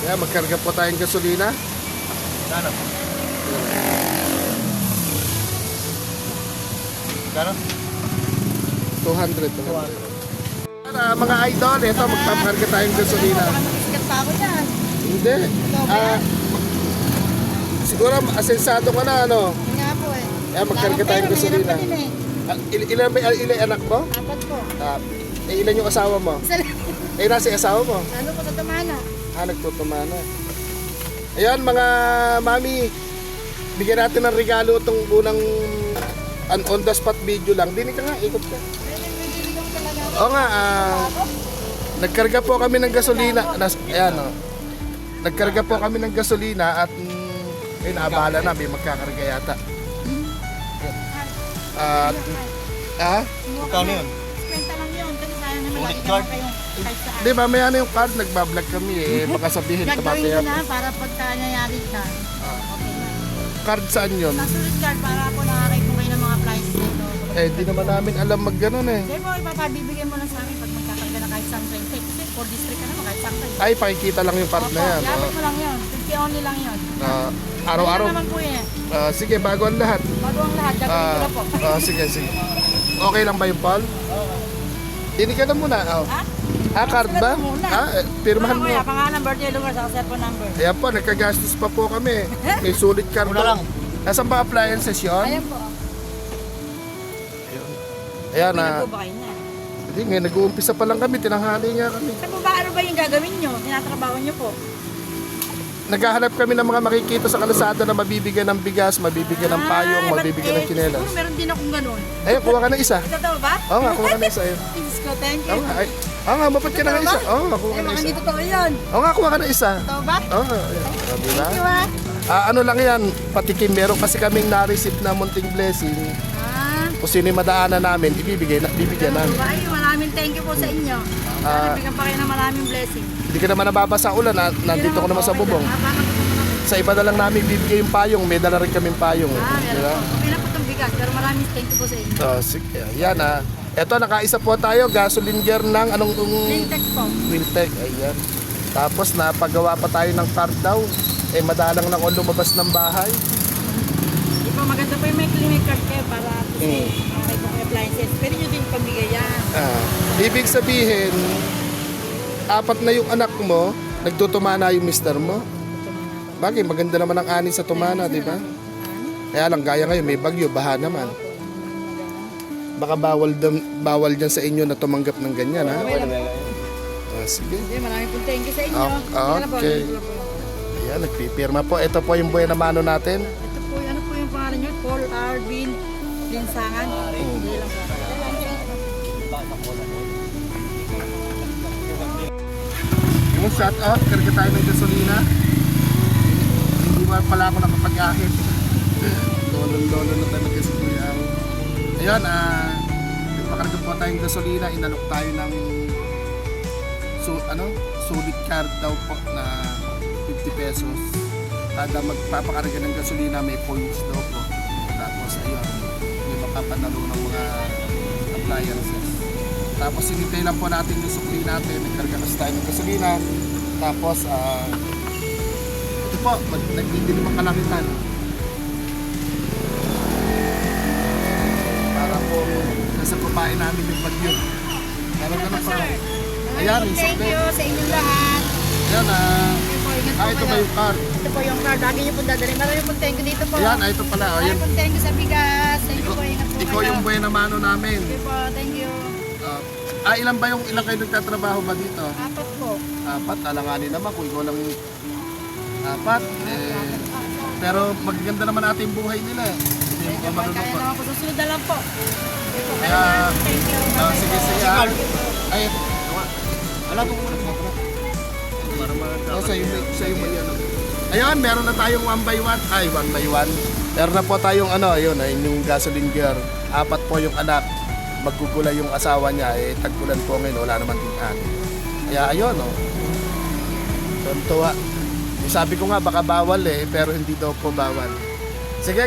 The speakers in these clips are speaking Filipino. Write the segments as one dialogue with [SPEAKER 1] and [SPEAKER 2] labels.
[SPEAKER 1] Kaya magkarga po tayong gasolina.
[SPEAKER 2] Kano? Kano?
[SPEAKER 1] 200. 200. Ah, mga idol, ito magpapakarga tayong gasolina.
[SPEAKER 3] Makisikat pa ako dyan.
[SPEAKER 1] Hindi. Ah, siguro asensado ka na ano.
[SPEAKER 3] Nga po eh.
[SPEAKER 1] Kaya magkarga tayong gasolina.
[SPEAKER 3] eh.
[SPEAKER 1] Ah, il- ilan ba ilan anak mo?
[SPEAKER 3] Apat po.
[SPEAKER 1] Ah, eh, ilan yung asawa mo?
[SPEAKER 3] Isa lang.
[SPEAKER 1] Eh, nasa yung asawa mo?
[SPEAKER 3] Ano po sa
[SPEAKER 1] Ah, nagtutumana. Ayan, mga mami. Bigyan natin ng regalo itong unang an on the spot video lang. Dini ka nga, ikot ka. Oo nga, ah, nagkarga po kami ng gasolina. Nas, ayan, oh. Nagkarga po kami ng gasolina at mm, ayun, naabala na, may magkakarga yata. At, ah,
[SPEAKER 2] Kano yun? Ulit card?
[SPEAKER 3] naman kayong kahit saan.
[SPEAKER 1] di mamaya na yung card, nagbablog kami eh. Baka sabihin ka
[SPEAKER 3] Gagawin ko
[SPEAKER 1] papaya.
[SPEAKER 3] na para pagka nangyari ka. Okay na.
[SPEAKER 1] Card saan yun?
[SPEAKER 3] Nasulit card para ako nakakay ko kayo ng mga appliances dito.
[SPEAKER 1] Eh, di naman namin alam mag ganun eh.
[SPEAKER 3] Hindi mo, ipapabibigyan mo lang sa amin pag magkakarga na kahit saan train. Kasi for district ka naman kahit saan train.
[SPEAKER 1] Ay, pakikita lang yung card na yan.
[SPEAKER 3] Yabot
[SPEAKER 1] Oh.
[SPEAKER 3] mo lang yun. 50 only lang yun.
[SPEAKER 1] Ah, araw-araw.
[SPEAKER 3] Ayun naman po yun.
[SPEAKER 1] Ah, sige, bago ang lahat.
[SPEAKER 3] Bago ang lahat, gagawin ko
[SPEAKER 1] Ah,
[SPEAKER 3] na po.
[SPEAKER 1] ah, sige, sige. Okay lang ba yung Paul? Hindi ka na muna. Oh.
[SPEAKER 3] Ha?
[SPEAKER 1] Ah, card ba?
[SPEAKER 3] Muna.
[SPEAKER 1] Ah, pirmahan mo.
[SPEAKER 3] kuya, pangalan, birthday, lugar, sa cellphone number.
[SPEAKER 1] Ayan po, nagkagastos pa po kami. May sulit card.
[SPEAKER 2] Una lang.
[SPEAKER 1] Nasaan ba appliances yun?
[SPEAKER 3] Ayan po.
[SPEAKER 1] Ayan
[SPEAKER 3] May
[SPEAKER 1] na.
[SPEAKER 3] nagpo ba kayo na?
[SPEAKER 1] Hindi nga, nag-uumpisa pa lang kami. Tinanghali nga kami.
[SPEAKER 3] Po ba, ano ba yung gagawin nyo? Tinatrabaho nyo po.
[SPEAKER 1] Naghahanap kami ng mga makikita sa kalsada na mabibigyan ng bigas, mabibigyan ng payong,
[SPEAKER 3] Ah,
[SPEAKER 1] mabibigyan
[SPEAKER 3] ba't
[SPEAKER 1] ng
[SPEAKER 3] eh,
[SPEAKER 1] tsinelas.
[SPEAKER 3] Siguro meron din akong ganun.
[SPEAKER 1] Ayun, kuha ka ng isa.
[SPEAKER 3] Totoo ba?
[SPEAKER 1] Oo nga, kuha ka ng isa. Ayun.
[SPEAKER 3] Diyos ko, thank you.
[SPEAKER 1] Oo nga, ay. Oo nga, mapat ka na ng isa. Oo nga, kuha
[SPEAKER 3] Ay,
[SPEAKER 1] ka ng
[SPEAKER 3] baka
[SPEAKER 1] isa.
[SPEAKER 3] hindi totoo yun.
[SPEAKER 1] Oo nga, kuha ka ng isa.
[SPEAKER 3] Totoo ba?
[SPEAKER 1] Oo nga, ayun. Ah?
[SPEAKER 3] Thank you ah.
[SPEAKER 1] Ah, ano lang yan, patikim. Meron kasi kaming na-receive na munting blessing. Kung sino yung madaanan namin, ibibigay na, bibigyan namin.
[SPEAKER 3] Ay, maraming thank you po sa inyo.
[SPEAKER 1] Ah.
[SPEAKER 3] Sana bigyan pa kayo ng maraming blessing.
[SPEAKER 1] Hindi ka naman nababasa ulan, na, nandito ko naman sa bubong. Sa iba na lang namin bibigay yung payong, may dala rin kaming payong.
[SPEAKER 3] Ah,
[SPEAKER 1] Di
[SPEAKER 3] meron
[SPEAKER 1] ba?
[SPEAKER 3] po. Na po itong bigas, pero maraming thank you po sa inyo.
[SPEAKER 1] So, sige, yan ah. Eto, nakaisa po tayo, gasoline gear ng anong
[SPEAKER 3] Lintec po.
[SPEAKER 1] Wiltec, ayan. Tapos napagawa pa tayo ng card daw. Eh, madalang na ako lumabas ng bahay.
[SPEAKER 3] Ba maganda po yung may clinic card kayo para kasi
[SPEAKER 1] Mm.
[SPEAKER 3] po kayo appliances. Pwede nyo din pamigay yan.
[SPEAKER 1] Ah, ibig sabihin, apat na yung anak mo, nagtutumana yung mister mo. Bagay, maganda naman ang ani sa tumana, di ba? Kaya lang, gaya ngayon, may bagyo, baha naman. Baka bawal, dam, bawal dyan sa inyo na tumanggap ng ganyan, ha? Ah, sige.
[SPEAKER 3] Hindi, maraming po thank you sa inyo.
[SPEAKER 1] Ah,
[SPEAKER 3] po,
[SPEAKER 1] okay.
[SPEAKER 3] po.
[SPEAKER 1] Ayan, nagpipirma po. Ito po yung buhay na mano natin.
[SPEAKER 3] Arvin Linsangan. Hindi lang po.
[SPEAKER 1] Yung shut off, karga tayo ng gasolina. Hindi mo pala ako nakapag-ahit. Lolo-lolo na talaga si Kuya. Ayun, ah, pakarga po tayong gasolina, inalok tayo ng so, ano, sulit card daw po na 50 pesos. Kada magpapakarga ng gasolina, may points daw po. Mapapanalo ng mga appliances. Tapos hinintay lang po natin yung sukli natin, nagkarga kasi tayo ng gasolina. Tapos, ah, ito po, nagdidilim ang kalangitan. Para po nasa kumain namin yung bagyo. Ka na po. Ayan,
[SPEAKER 3] Thank you sa inyong lahat.
[SPEAKER 1] Ayan, ah,
[SPEAKER 3] Ito po, ingat po
[SPEAKER 1] ah, ito ba yung card?
[SPEAKER 3] Ito po yung card. Lagi nyo po dadalhin. Maraming po thank you dito po.
[SPEAKER 1] Ayan, ah, ito pala. Oh,
[SPEAKER 3] Maraming
[SPEAKER 1] Ayan.
[SPEAKER 3] po thank you sa bigas. Thank you po.
[SPEAKER 1] Ikaw yung buhay na mano namin.
[SPEAKER 3] You po. Thank you.
[SPEAKER 1] Ah, ah, ilan ba yung ilang kayo nagtatrabaho ba dito?
[SPEAKER 3] Apat po.
[SPEAKER 1] apat, alanganin naman kung ikaw lang apat. Eh, pero magaganda naman natin yung buhay nila eh. Hindi mo ka
[SPEAKER 3] Kaya
[SPEAKER 1] marunong
[SPEAKER 3] naman po. Susunod na lang po.
[SPEAKER 1] Kaya,
[SPEAKER 3] Thank you.
[SPEAKER 1] Ah, sige, sige. ah. Ay,
[SPEAKER 2] Wala po muna. Para
[SPEAKER 1] oh, sa'yo, sa'yo may ano. Ayun, meron na tayong one by one. Ay, one by one. Meron na po tayong ano, ayun, ayun yung gasoline gear. Apat po yung anak. Magugulay yung asawa niya. Eh, tagpulan po ngayon, wala naman din ani. Kaya ayun, oh. Tuntua. Eh, Sabi ko nga, baka bawal eh, pero hindi daw po bawal. Sige,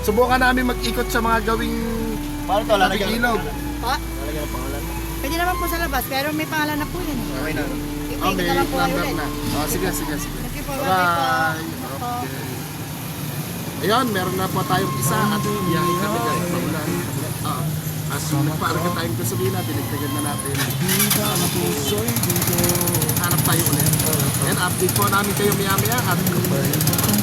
[SPEAKER 1] subukan namin mag-ikot sa mga gawing
[SPEAKER 2] Paano ito? Lalagyan
[SPEAKER 1] ilog.
[SPEAKER 3] Pa?
[SPEAKER 2] Lalagyan ng pangalan.
[SPEAKER 3] Pwede naman po sa labas, pero may pangalan na po yan. eh.
[SPEAKER 2] Okay na.
[SPEAKER 1] Oh, may
[SPEAKER 3] ka lang po kayo
[SPEAKER 1] number
[SPEAKER 3] ulit.
[SPEAKER 1] na. Oh, sige, sige, sige.
[SPEAKER 3] Thank you po.
[SPEAKER 1] Bye-bye. Okay. Ayun, meron na po tayong isa at biyahe kami dyan sa ulan. Ah, at nagpaarga tayong gasolina, dinagdagan na natin. Hanap tayo ulit. And update po namin kayo maya-maya. At naglililig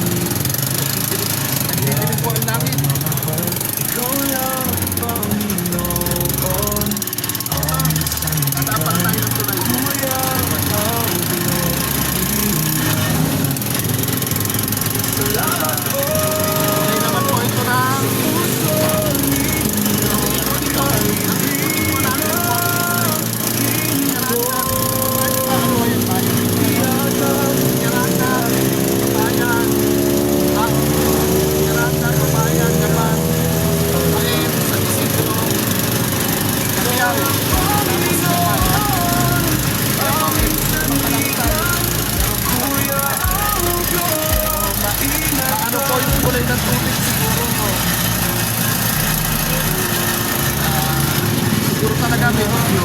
[SPEAKER 1] namin video.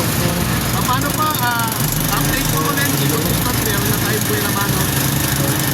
[SPEAKER 1] Uh, paano pa, uh, update ko ulit, ito, ito, na tayo buhay naman.